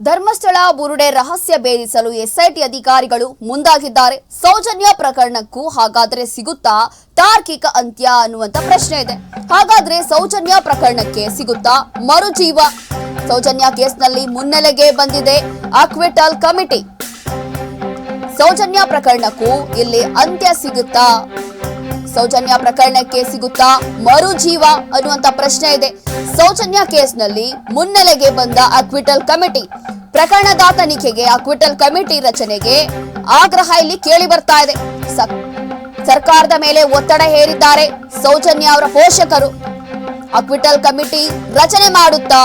ಧರ್ಮಸ್ಥಳ ಬುರುಡೆ ರಹಸ್ಯ ಭೇದಿಸಲು ಎಸ್ಐಟಿ ಅಧಿಕಾರಿಗಳು ಮುಂದಾಗಿದ್ದಾರೆ. ಸೌಜನ್ಯ ಪ್ರಕರಣಕ್ಕೂ ಹಾಗಾದ್ರೆ ಸಿಗುತ್ತಾ? ತಾರ್ಕಿಕ ಅಂತ್ಯ ಅನ್ನುವಂತ ಪ್ರಶ್ನೆ ಇದೆ. ಹಾಗಾದ್ರೆ ಸೌಜನ್ಯ ಪ್ರಕರಣಕ್ಕೆ ಸಿಗುತ್ತಾ? ಮರುಜೀವ. ಸೌಜನ್ಯ ಕೇಸ್ನಲ್ಲಿ ಮುನ್ನೆಲೆಗೆ ಬಂದಿದೆ. Acquittal committee. ಸೌಜನ್ಯ ಪ್ರಕರಣಕ್ಕೂ ಇಲ್ಲಿ ಅಂತ್ಯ ಸಿಗುತ್ತಾ? ಸೌಜನ್ಯ ಪ್ರಕರಣಕ್ಕೆ ಸಿಗುತ್ತಾ? ಮರುಜೀವ ಅನ್ನುವಂತ ಪ್ರಶ್ನೆ ಇದೆ. ಸೌಜನ್ಯ ಕೇಸ್ನಲ್ಲಿ ಮುನ್ನೆಲೆಗೆ ಬಂದ ಅಕ್ವಿಟಲ್ ಕಮಿಟಿ ಪ್ರಕರಣದ ತನಿಖೆಗೆ ಅಕ್ವಿಟಲ್ ಕಮಿಟಿ ರಚನೆಗೆ ಆಗ್ರಹ ಇಲ್ಲಿ ಕೇಳಿ ಬರ್ತಾ ಇದೆ. ಸರ್ಕಾರದ ಮೇಲೆ ಒತ್ತಡ ಹೇರಿದ್ದಾರೆ ಸೌಜನ್ಯ ಅವರ ಪೋಷಕರು. ಅಕ್ವಿಟಲ್ ಕಮಿಟಿ ರಚನೆ ಮಾಡುತ್ತಾ?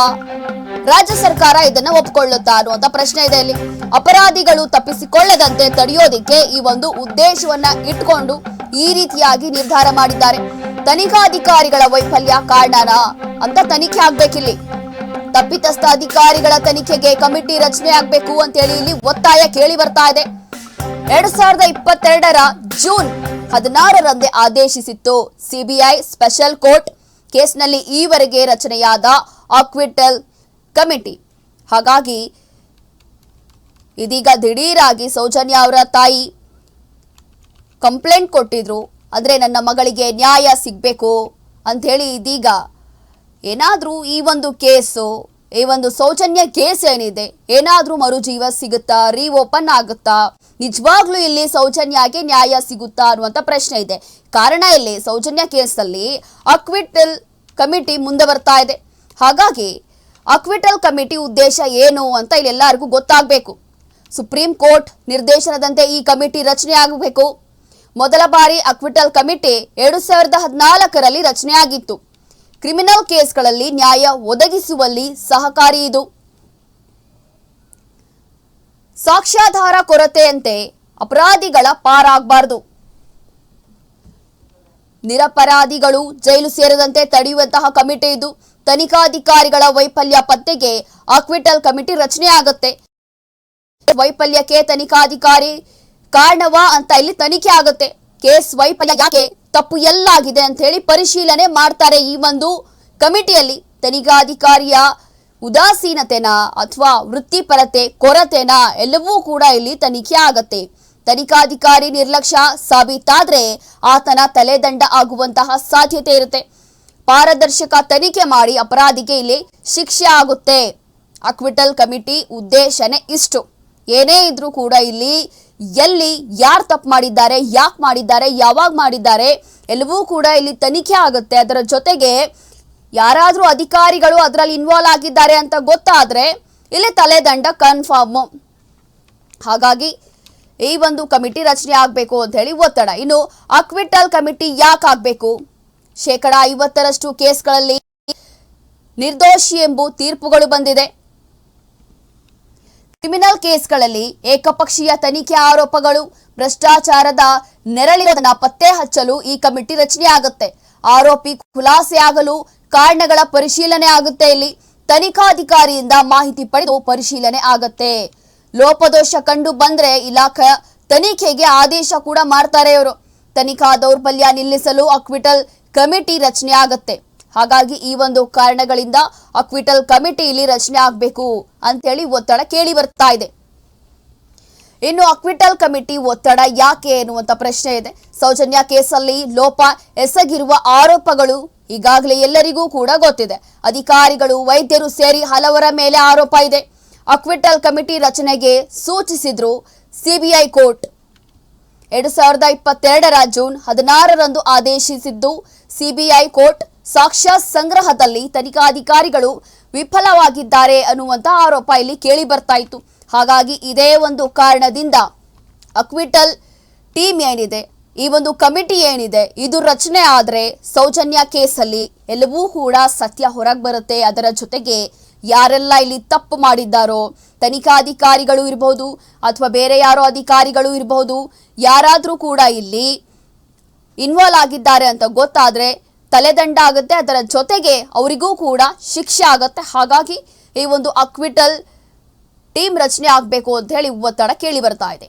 ರಾಜ್ಯ ಸರ್ಕಾರ ಇದನ್ನ ಒಪ್ಪಿಕೊಳ್ಳುತ್ತಾ ಅನ್ನುವಂತ ಪ್ರಶ್ನೆ ಇದೆ ಇಲ್ಲಿ. ಅಪರಾಧಿಗಳು ತಪ್ಪಿಸಿಕೊಳ್ಳದಂತೆ ತಡೆಯೋದಿಕ್ಕೆ ಈ ಒಂದು ಉದ್ದೇಶವನ್ನ ಇಟ್ಕೊಂಡು ಈ ರೀತಿಯಾಗಿ ನಿರ್ಧಾರ ಮಾಡಿದ್ದಾರೆ. ತನಿಖಾಧಿಕಾರಿಗಳ ವೈಫಲ್ಯ ಕಾರಣನ ಅಂತ ತನಿಖೆ ಆಗ್ಬೇಕಿಲ್ಲಿ. ತಪ್ಪಿತಸ್ಥ ಅಧಿಕಾರಿಗಳ ತನಿಖೆಗೆ ಕಮಿಟಿ ರಚನೆ ಆಗ್ಬೇಕು ಅಂತೇಳಿ ಇಲ್ಲಿ ಒತ್ತಾಯ ಕೇಳಿ ಬರ್ತಾ ಇದೆ. ಎರಡ್ ಸಾವಿರದ ಇಪ್ಪತ್ತೆರಡರ ಜೂನ್ ಹದಿನಾರರಂದೇ ಆದೇಶಿಸಿತ್ತು ಸಿಬಿಐ ಸ್ಪೆಷಲ್ ಕೋರ್ಟ್ ಕೇಸ್ನಲ್ಲಿ ಈವರೆಗೆ ರಚನೆಯಾದ ಆಕ್ವಿಟಲ್ ಕಮಿಟಿ. ಹಾಗಾಗಿ ಇದೀಗ ದಿಢೀರಾಗಿ ಸೌಜನ್ಯ ಅವರ ತಾಯಿ ಕಂಪ್ಲೇಂಟ್ ಕೊಟ್ಟಿದ್ರು, ಆದರೆ ನನ್ನ ಮಗಳಿಗೆ ನ್ಯಾಯ ಸಿಗಬೇಕು ಅಂಥೇಳಿ ಇದೀಗ ಏನಾದರೂ ಈ ಒಂದು ಕೇಸು, ಈ ಒಂದು ಸೌಜನ್ಯ ಕೇಸ್ ಏನಿದೆ, ಏನಾದರೂ ಮರುಜೀವ ಸಿಗುತ್ತಾ, ರೀಓಪನ್ ಆಗುತ್ತಾ? ನಿಜವಾಗ್ಲೂ ಇಲ್ಲಿ ಸೌಜನ್ಯಗೆ ನ್ಯಾಯ ಸಿಗುತ್ತಾ ಅನ್ನುವಂಥ ಪ್ರಶ್ನೆ ಇದೆ. ಕಾರಣ ಇಲ್ಲಿ ಸೌಜನ್ಯ ಕೇಸಲ್ಲಿ ಅಕ್ವಿಟಲ್ ಕಮಿಟಿ ಮುಂದೆ ಬರ್ತಾ ಇದೆ. ಹಾಗಾಗಿ ಅಕ್ವಿಟಲ್ ಕಮಿಟಿ ಉದ್ದೇಶ ಏನು ಅಂತ ಇಲ್ಲಿ ಎಲ್ಲರಿಗೂ ಗೊತ್ತಾಗಬೇಕು. ಸುಪ್ರೀಂ ಕೋರ್ಟ್ ನಿರ್ದೇಶನದಂತೆ ಈ ಕಮಿಟಿ ರಚನೆ ಆಗಬೇಕು ಮೊದಲ ಬಾರಿ ಅಕ್ವಿಟಲ್ ಕಮಿಟಿ ಎರಡು ಸಾವಿರದ ಹದಿನಾಲ್ಕರಲ್ಲಿ ರಚನೆಯಾಗಿತ್ತು. ಕ್ರಿಮಿನಲ್ ಕೇಸ್ಗಳಲ್ಲಿ ನ್ಯಾಯ ಒದಗಿಸುವಲ್ಲಿ ಸಹಕಾರಿ ಇದು. ಸಾಕ್ಷ್ಯಾಧಾರ ಕೊರತೆಯಂತೆ ಅಪರಾಧಿಗಳ ಪಾರಾಗಬಾರದು. ನಿರಪರಾಧಿಗಳು ಜೈಲು ಸೇರದಂತೆ ತಡೆಯುವಂತಹ ಕಮಿಟಿ ಇದು. ತನಿಖಾಧಿಕಾರಿಗಳ ವೈಫಲ್ಯ ಪತ್ತೆಗೆ ಅಕ್ವಿಟಲ್ ಕಮಿಟಿ ರಚನೆಯಾಗುತ್ತೆ. ವೈಫಲ್ಯಕ್ಕೆ ತನಿಖಾಧಿಕಾರಿ ಕಾರಣವಾ ಅಂತ ಇಲ್ಲಿ ತನಿಖೆ ಆಗುತ್ತೆ. ಕೇಸ್ ವೈಫಲ್ಯ ಯಾಕೆ? ತಪ್ಪು ಎಲ್ಲಾಗಿದೆ ಅಂತ ಹೇಳಿ ಪರಿಶೀಲನೆ ಮಾಡ್ತಾರೆ ಈ ಒಂದು ಕಮಿಟಿಯಲ್ಲಿ. ತನಿಖಾಧಿಕಾರಿಯ ಉದಾಸೀನತೆನಾ ಅಥವಾ ವೃತ್ತಿಪರತೆ, ಕೊರತೆನಾ ಎಲ್ಲವೂ ಕೂಡ ಇಲ್ಲಿ ತನಿಖೆ ಆಗತ್ತೆ. ತನಿಖಾಧಿಕಾರಿ ನಿರ್ಲಕ್ಷ್ಯ ಸಾಬೀತಾದ್ರೆ ಆತನ ತಲೆದಂಡ ಆಗುವಂತಹ ಸಾಧ್ಯತೆ ಇರುತ್ತೆ. ಪಾರದರ್ಶಕ ತನಿಖೆ ಮಾಡಿ ಅಪರಾಧಿಗೆ ಇಲ್ಲಿ ಶಿಕ್ಷೆ ಆಗುತ್ತೆ. ಅಕ್ವಿಟಲ್ ಕಮಿಟಿ ಉದ್ದೇಶನೇ ಇಷ್ಟು. ಏನೇ ಇದ್ರೂ ಕೂಡ ಇಲ್ಲಿ ಎಲ್ಲಿ, ಯಾರು ತಪ್ಪು ಮಾಡಿದ್ದಾರೆ, ಯಾಕೆ ಮಾಡಿದ್ದಾರೆ, ಯಾವಾಗ ಮಾಡಿದ್ದಾರೆ, ಎಲ್ಲವೂ ಕೂಡ ಇಲ್ಲಿ ತನಿಖೆ ಆಗುತ್ತೆ. ಅದರ ಜೊತೆಗೆ ಯಾರಾದರೂ ಅಧಿಕಾರಿಗಳು ಅದರಲ್ಲಿ ಇನ್ವಾಲ್ವ್ ಆಗಿದ್ದಾರೆ ಅಂತ ಗೊತ್ತಾದರೆ ಇಲ್ಲಿ ತಲೆದಂಡ ಕನ್ಫರ್ಮ್ ಹಾಗಾಗಿ ಈ ಒಂದು ಕಮಿಟಿ ರಚನೆ ಆಗಬೇಕು ಅಂತ ಹೇಳಿ ಒತ್ತಡ. ಇನ್ನು ಅಕ್ವಿಟಲ್ ಕಮಿಟಿ ಯಾಕೆ ಆಗಬೇಕು? ಶೇಕಡ ಐವತ್ತರಷ್ಟು ಕೇಸ್ಗಳಲ್ಲಿ ನಿರ್ದೋಷಿ ಎಂಬು ತೀರ್ಪುಗಳು ಬಂದಿದೆ. ಕ್ರಿಮಿನಲ್ ಕೇಸ್ಗಳಲ್ಲಿ ಏಕಪಕ್ಷೀಯ ತನಿಖೆ ಆರೋಪಗಳು, ಭ್ರಷ್ಟಾಚಾರದ ನೆರಳಿರೋದನ್ನ ಪತ್ತೆ ಹಚ್ಚಲು ಈ ಕಮಿಟಿ ರಚನೆ ಆಗುತ್ತೆ ಆರೋಪಿ ಖುಲಾಸೆಯಾಗಲು ಕಾರಣಗಳ ಪರಿಶೀಲನೆ ಆಗುತ್ತೆ ಇಲ್ಲಿ. ತನಿಖಾಧಿಕಾರಿಯಿಂದ ಮಾಹಿತಿ ಪಡೆದು ಪರಿಶೀಲನೆ ಆಗತ್ತೆ. ಲೋಪದೋಷ ಕಂಡು ಬಂದ್ರೆ ಇಲಾಖೆ ತನಿಖೆಗೆ ಆದೇಶ ಕೂಡ ಮಾಡ್ತಾರೆ ಇವರು. ತನಿಖಾ ದೌರ್ಬಲ್ಯ ನಿಲ್ಲಿಸಲು ಅಕ್ವಿಟಲ್ ಕಮಿಟಿ ರಚನೆ ಆಗತ್ತೆ. ಹಾಗಾಗಿ ಈ ಒಂದು ಕಾರಣಗಳಿಂದ ಅಕ್ವಿಟಲ್ ಕಮಿಟಿ ಇಲ್ಲಿ ರಚನೆ ಆಗಬೇಕು ಅಂತೇಳಿ ಒತ್ತಡ ಕೇಳಿ ಬರ್ತಾ ಇದೆ. ಇನ್ನು ಅಕ್ವಿಟಲ್ ಕಮಿಟಿ ಒತ್ತಡ ಯಾಕೆ ಎನ್ನುವಂತ ಪ್ರಶ್ನೆ ಇದೆ. ಸೌಜನ್ಯ ಕೇಸಲ್ಲಿ ಲೋಪ ಎಸಗಿರುವ ಆರೋಪಗಳು ಈಗಾಗಲೇ ಎಲ್ಲರಿಗೂ ಕೂಡ ಗೊತ್ತಿದೆ. ಅಧಿಕಾರಿಗಳು, ವೈದ್ಯರು ಸೇರಿ ಹಲವರ ಮೇಲೆ ಆರೋಪ ಇದೆ. ಅಕ್ವಿಟಲ್ ಕಮಿಟಿ ರಚನೆಗೆ ಸೂಚಿಸಿದ್ರು ಸಿಬಿಐ ಕೋರ್ಟ್ ಎರಡು ಸಾವಿರದ ಇಪ್ಪತ್ತೆರಡರ ಜೂನ್ ಹದಿನಾರರಂದು ಆದೇಶಿಸಿದ್ದು ಸಿಬಿಐ ಕೋರ್ಟ್ ಸಾಕ್ಷ್ಯ ಸಂಗ್ರಹದಲ್ಲಿ ತನಿಖಾಧಿಕಾರಿಗಳು ವಿಫಲವಾಗಿದ್ದಾರೆ ಅನ್ನುವಂತ ಆರೋಪ ಇಲ್ಲಿ ಕೇಳಿ ಬರ್ತಾ ಇತ್ತು. ಹಾಗಾಗಿ ಇದೇ ಒಂದು ಕಾರಣದಿಂದ ಅಕ್ವಿಟಲ್ ಟೀಮ್ ಏನಿದೆ, ಈ ಒಂದು ಕಮಿಟಿ ಏನಿದೆ, ಇದು ರಚನೆ ಆದರೆ ಸೌಜನ್ಯ ಕೇಸಲ್ಲಿ ಎಲ್ಲವೂ ಕೂಡ ಸತ್ಯ ಹೊರಗೆ ಬರುತ್ತೆ. ಅದರ ಜೊತೆಗೆ ಯಾರೆಲ್ಲ ಇಲ್ಲಿ ತಪ್ಪು ಮಾಡಿದ್ದಾರೋ, ತನಿಖಾಧಿಕಾರಿಗಳು ಇರಬಹುದು ಅಥವಾ ಬೇರೆ ಯಾರೋ ಅಧಿಕಾರಿಗಳು ಇರಬಹುದು ಯಾರಾದರೂ ಕೂಡ ಇಲ್ಲಿ ಇನ್ವಾಲ್ವ್ ಆಗಿದ್ದಾರೆ ಅಂತ ಗೊತ್ತಾದ್ರೆ ತಲೆದಂಡ ಆಗುತ್ತೆ. ಅದರ ಜೊತೆಗೆ ಅವರಿಗೂ ಕೂಡ ಶಿಕ್ಷೆ ಆಗುತ್ತೆ. ಹಾಗಾಗಿ ಈ ಒಂದು ಅಕ್ವಿಟಲ್ ಟೀಮ್ ರಚನೆ ಆಗಬೇಕು ಅಂತ ಹೇಳಿ ಒತ್ತಡ ಕೇಳಿ ಬರ್ತಾ ಇದೆ.